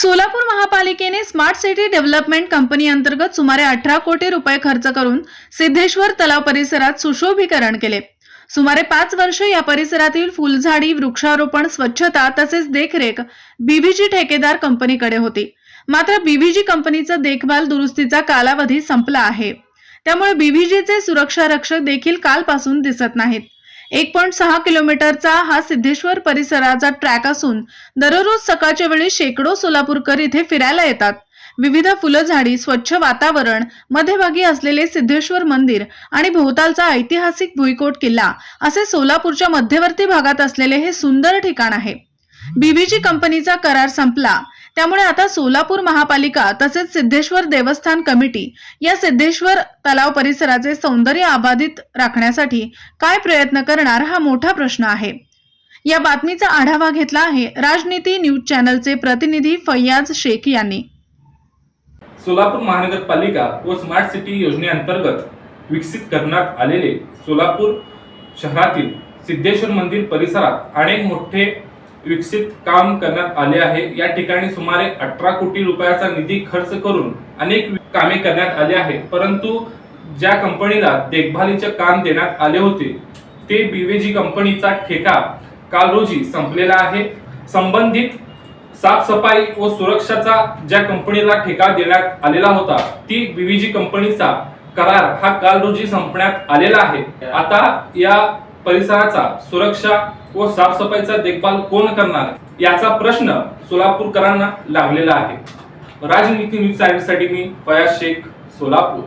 सोलापूर महापालिकेने smart city development company अंतर्गत सुमारे अठरा कोटी रुपये खर्च करून सिद्धेश्वर तलाव परिसरात सुशोभीकरण केले. सुमारे पाच वर्ष या परिसरातील फुलझाडी वृक्षारोपण स्वच्छता तसेच देखरेख बीव्हीजी ठेकेदार कंपनीकडे होती. मात्र बीव्हीजी कंपनीचा देखभाल दुरुस्तीचा कालावधी संपला आहे. त्यामुळे बीव्हीजीचे सुरक्षा रक्षक देखील कालपासून दिसत नाहीत. एक पॉईंट सहा किलोमीटरचा हा सिद्धेश्वर परिसराचा ट्रॅक असून दररोज सकाळच्या वेळी शेकडो सोलापूरकर इथे फिरायला येतात. विविध फुलझाडी स्वच्छ वातावरण मध्यभागी असलेले सिद्धेश्वर मंदिर आणि भोवतालचा ऐतिहासिक भुईकोट किल्ला असे सोलापूरच्या मध्यवर्ती भागात असलेले हे सुंदर ठिकाण आहे. बीबीजी कंपनीचा करार संपला. त्यामुळे आता सोलापूर महापालिका तसेच सिद्धेश्वर देवस्थान कमिटी या सिद्धेश्वर तलाव परिसराचे सौंदर्य अबाधित राखण्यासाठी काय प्रयत्न करणार हा मोठा प्रश्न आहे. या बातमीचा आढावा घेतला आहे राजनीती न्यूज चॅनलचे प्रतिनिधी फैयाज शेख यांनी. सोलापूर महानगरपालिका व स्मार्ट सिटी योजनेअंतर्गत विकसित करण्यात आलेले सोलापूर शहरातील सिद्धेश्वर मंदिर परिसरात अनेक मोठे विकसित काम करण्यात आले आहे. या ठिकाणी सुमारे अठरा कोटी रुपयाचा निधी खर्च करून अनेक कामे करण्यात आली आहे. परंतु ज्या कंपनीला देखभालीचे काम देण्यात आले होते ते बीवेजी कंपनीचा ठेका काल रोजी संपलेला आहे. संबंधित साफसफाई व सुरक्षाचा ज्या कंपनीला ठेका देण्यात आलेला होता ती बीवीजी कंपनीचा करार हा काल रोजी संपण्यात आलेला आहे. आता या परिसराचा सुरक्षा व साफसफाईचा देखभाल कोण करणार? याचा प्रश्न सोलापूरकरांना लागलेला आहे. राजनीती न्यूज चॅनलसाठी मी फयाज शेख सोलापूर.